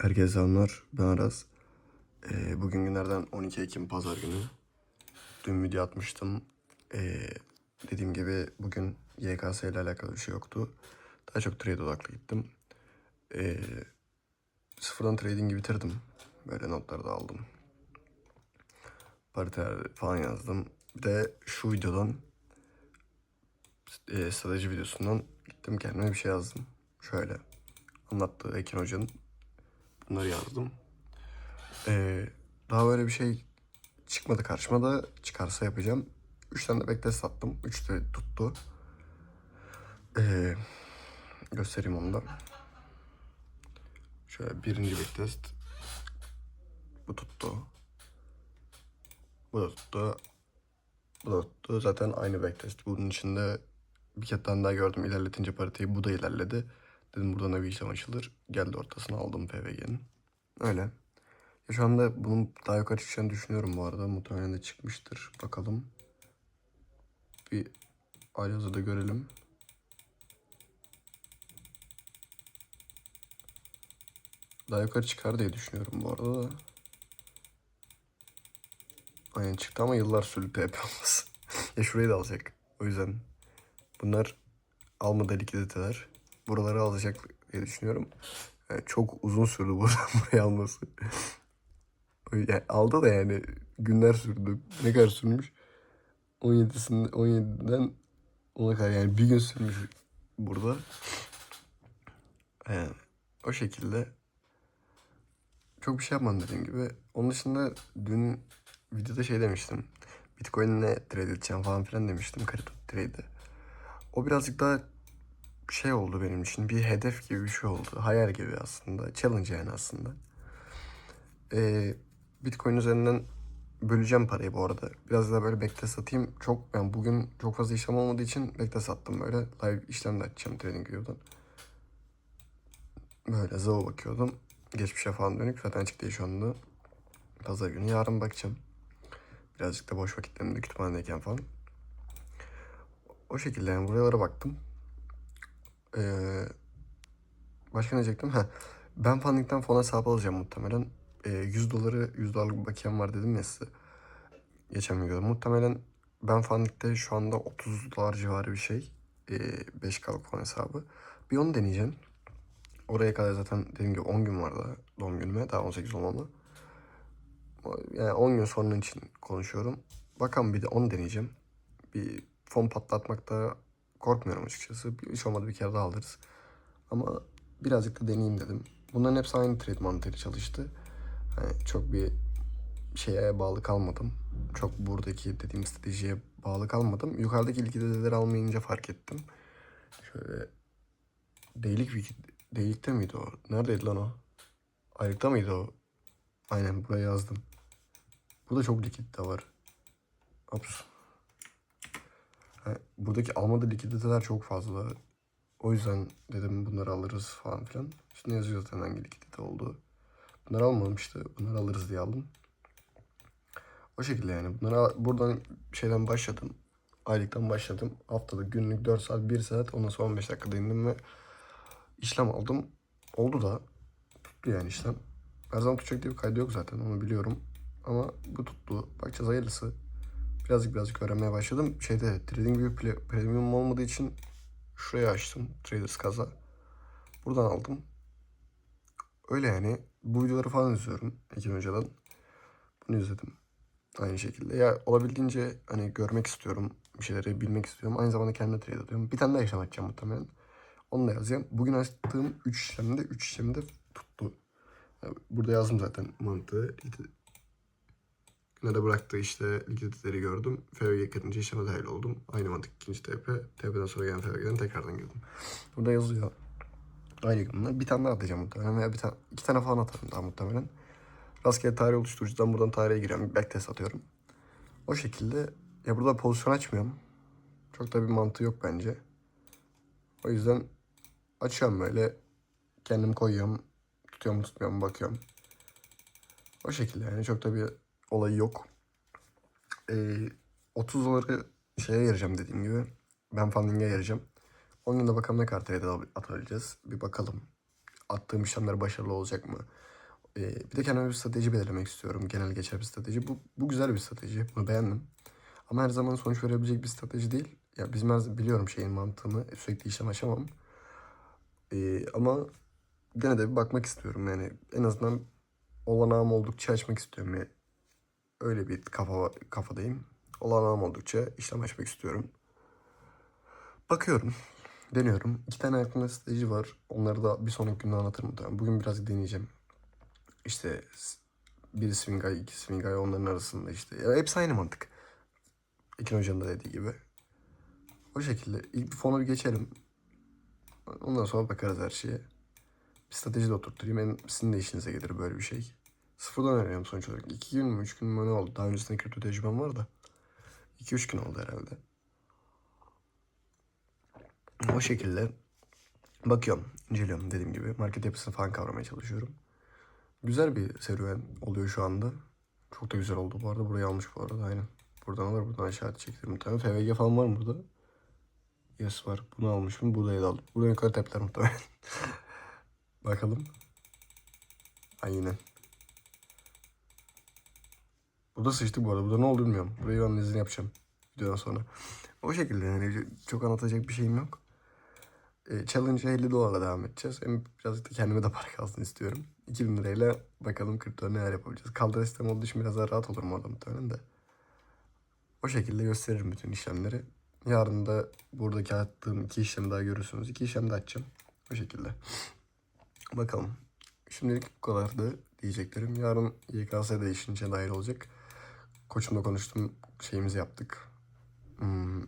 Herkese selamlar. Ben Aras. Ee, bugün günlerden 12 Ekim Pazar günü. Dün video atmıştım. Ee, dediğim gibi bugün YKS ile alakalı bir şey yoktu. Daha çok trade odaklı gittim. Ee, sıfırdan trading'i bitirdim. Böyle notları da aldım. Pariteler falan yazdım. Bir de şu videodan e, strateji videosundan gittim kendime bir şey yazdım. Şöyle anlattığı Ekin Hoca'nın bunları yazdım. Ee, daha böyle bir şey çıkmadı karşıma da çıkarsa yapacağım. Üç tane de backtest sattım. Üç de tuttu. Ee, göstereyim onu da. Şöyle birinci backtest. Bu tuttu. Bu da tuttu. Bu da tuttu. Zaten aynı backtest. Bunun içinde bir kez daha gördüm ilerletince pariteyi. Bu da ilerledi. Dedim buradan da bir işlem açılır. Geldi ortasına aldım PVG'nin. Öyle. Ya şu anda bunun daha yukarı çıkacağını düşünüyorum bu arada. Muhtemelen de çıkmıştır. Bakalım. Bir Alyaz'ı da görelim. Daha yukarı çıkar diye düşünüyorum bu arada da. Aynen çıktı ama yıllar sürdü TP olması. ya şurayı da alacak. O yüzden bunlar almadı likiditeler. Buraları alacak diye düşünüyorum. Yani çok uzun sürdü buradan buraya alması. Yani aldı da yani günler sürdü. Ne kadar sürmüş? 17'sinde 17'den ona kadar yani bir gün sürmüş burada. Yani o şekilde çok bir şey yapmadım dediğim gibi. Onun dışında dün videoda şey demiştim. Bitcoin'le trade edeceğim falan filan demiştim. Kripto trade. O birazcık daha şey oldu benim için. Bir hedef gibi bir şey oldu. Hayal gibi aslında. Challenge yani aslında. Ee, Bitcoin üzerinden böleceğim parayı bu arada. Biraz daha böyle bekle satayım. Çok ben bugün çok fazla işlem olmadığı için bekle sattım böyle. Live işlem de açacağım trading videodan. Böyle zava bakıyordum. Geçmişe falan dönük zaten açık değil şu anda. Pazar günü yarın bakacağım. Birazcık da boş vakitlerimde kütüphanedeyken falan. O şekilde yani buralara baktım. Ee, başka ne diyecektim? Ha, ben Funding'den fon hesabı alacağım muhtemelen. Ee, 100 doları 100 dolarlık bir bakiyem var dedim ya size. Geçen videoda. Muhtemelen ben Funding'de şu anda 30 dolar civarı bir şey. Ee, 5K'lık fon hesabı. Bir onu deneyeceğim. Oraya kadar zaten dediğim gibi 10 gün var daha doğum günüme. Daha 18 olmama. Yani 10 gün sonra için konuşuyorum. Bakalım bir de onu deneyeceğim. Bir fon patlatmakta korkmuyorum açıkçası. İş olmadı bir kere daha alırız. Ama birazcık da deneyeyim dedim. Bunların hepsi aynı trade mantığıyla çalıştı. Hani çok bir şeye bağlı kalmadım. Çok buradaki dediğim stratejiye bağlı kalmadım. Yukarıdaki likiditeleri almayınca fark ettim. Şöyle Değilik wiki, değilikte miydi o? Neredeydi lan o? Aylıkta mıydı o? Aynen buraya yazdım. Burada çok likidite var. Ops. Ha, buradaki almadığı likiditeler çok fazla. O yüzden dedim bunları alırız falan filan. Şimdi yazıyor zaten hangi likidite olduğu. Bunları almamıştı. Bunları alırız diye aldım. O şekilde yani. Bunları al- buradan şeyden başladım. Aylıktan başladım. Haftada günlük 4 saat 1 saat. Ondan sonra 15 dakikada indim ve işlem aldım. Oldu da. Tuttu yani işlem. Her zaman tutacak diye bir kaydı yok zaten. Onu biliyorum. Ama bu tuttu. Bakacağız hayırlısı. Birazcık birazcık öğrenmeye başladım. Şeyde Trading View Premium olmadığı için şuraya açtım. Traders Kaza. Buradan aldım. Öyle yani. Bu videoları falan izliyorum. Ekim önceden. Bunu izledim. Aynı şekilde. Ya olabildiğince hani görmek istiyorum. Bir şeyleri bilmek istiyorum. Aynı zamanda kendime trade ediyorum. Bir tane daha işlem açacağım muhtemelen. Onu da yazacağım. Bugün açtığım 3 işlemde 3 işlemde tuttu. Burada yazdım zaten mantığı. De bıraktığı işte likiditeleri gördüm. FVG kırınca işleme dahil oldum. Aynı mantık ikinci TP. TP'den sonra gelen FVG'den tekrardan girdim. Burada yazıyor. Aynı günler. Bir tane daha atacağım muhtemelen. Veya bir tane, iki tane falan atarım daha muhtemelen. Rastgele tarih oluşturucudan buradan tarihe giriyorum. Backtest atıyorum. O şekilde. Ya burada pozisyon açmıyorum. Çok da bir mantığı yok bence. O yüzden açıyorum böyle. Kendim koyuyorum. Tutuyorum tutmuyorum bakıyorum. O şekilde yani çok da bir olayı yok. Ee, 30 doları şeye ayıracağım dediğim gibi. Ben funding'e ayıracağım. 10 günde bakalım ne kadar trade atabileceğiz. Bir bakalım. attığım işlemler başarılı olacak mı? Ee, bir de kendime bir strateji belirlemek istiyorum. Genel geçer bir strateji. Bu, bu güzel bir strateji. Bunu beğendim. Ama her zaman sonuç verebilecek bir strateji değil. Ya bizim her biliyorum şeyin mantığını. Sürekli işlem açamam. Ee, ama gene de bir bakmak istiyorum. Yani en azından olanağım oldukça açmak istiyorum. Yani öyle bir kafa kafadayım. Olanağım oldukça işlem açmak istiyorum. Bakıyorum. Deniyorum. İki tane aklımda strateji var. Onları da bir sonraki günde anlatırım muhtemelen. Bugün biraz deneyeceğim. İşte biri swing eye, iki swing eye onların arasında işte. Ya hepsi aynı mantık. İkin hocanın da dediği gibi. O şekilde ilk bir fonu bir geçelim. Ondan sonra bakarız her şeye. Bir strateji de oturtturayım. Hem sizin de işinize gelir böyle bir şey. Sıfırdan öğreniyorum sonuç olarak. İki gün mü, üç gün mü ne oldu? Daha öncesinde kripto tecrübem var da. İki üç gün oldu herhalde. O şekilde bakıyorum, inceliyorum dediğim gibi. Market yapısını falan kavramaya çalışıyorum. Güzel bir serüven oluyor şu anda. Çok da güzel oldu bu arada. Burayı almış bu arada aynen. Buradan alır buradan aşağı çekilir muhtemelen. FVG falan var mı burada? Yes var. Bunu almışım. Burayı da aldım. Buradan yukarı tepler muhtemelen. Bakalım. Aynen. Burada sıçtık bu arada. Burada ne oldu bilmiyorum. Burayı ben izini yapacağım. Videodan sonra. O şekilde yani çok anlatacak bir şeyim yok. E, Challenge'a 50 dolarla devam edeceğiz. Hem birazcık da kendime de para kalsın istiyorum. 2000 lirayla bakalım kripto neler yapabileceğiz. Kaldır sistem olduğu için biraz daha rahat olurum orada muhtemelen de. O şekilde gösteririm bütün işlemleri. Yarın da buradaki attığım iki işlemi daha görürsünüz. İki işlem de açacağım. O şekilde. Bakalım. Şimdilik bu kadardı diyeceklerim. Yarın YKS de işin içine dahil olacak. Koçumla konuştum. Şeyimizi yaptık. Hmm,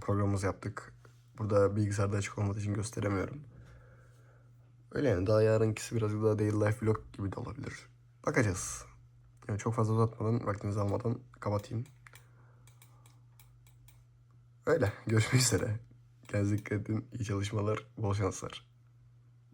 programımızı yaptık. Burada bilgisayarda açık olmadığı için gösteremiyorum. Öyle yani daha yarınkisi birazcık daha daily life vlog gibi de olabilir. Bakacağız. Yani çok fazla uzatmadan, vaktinizi almadan kapatayım. Öyle. Görüşmek üzere. Kendinize dikkat edin. İyi çalışmalar, bol şanslar.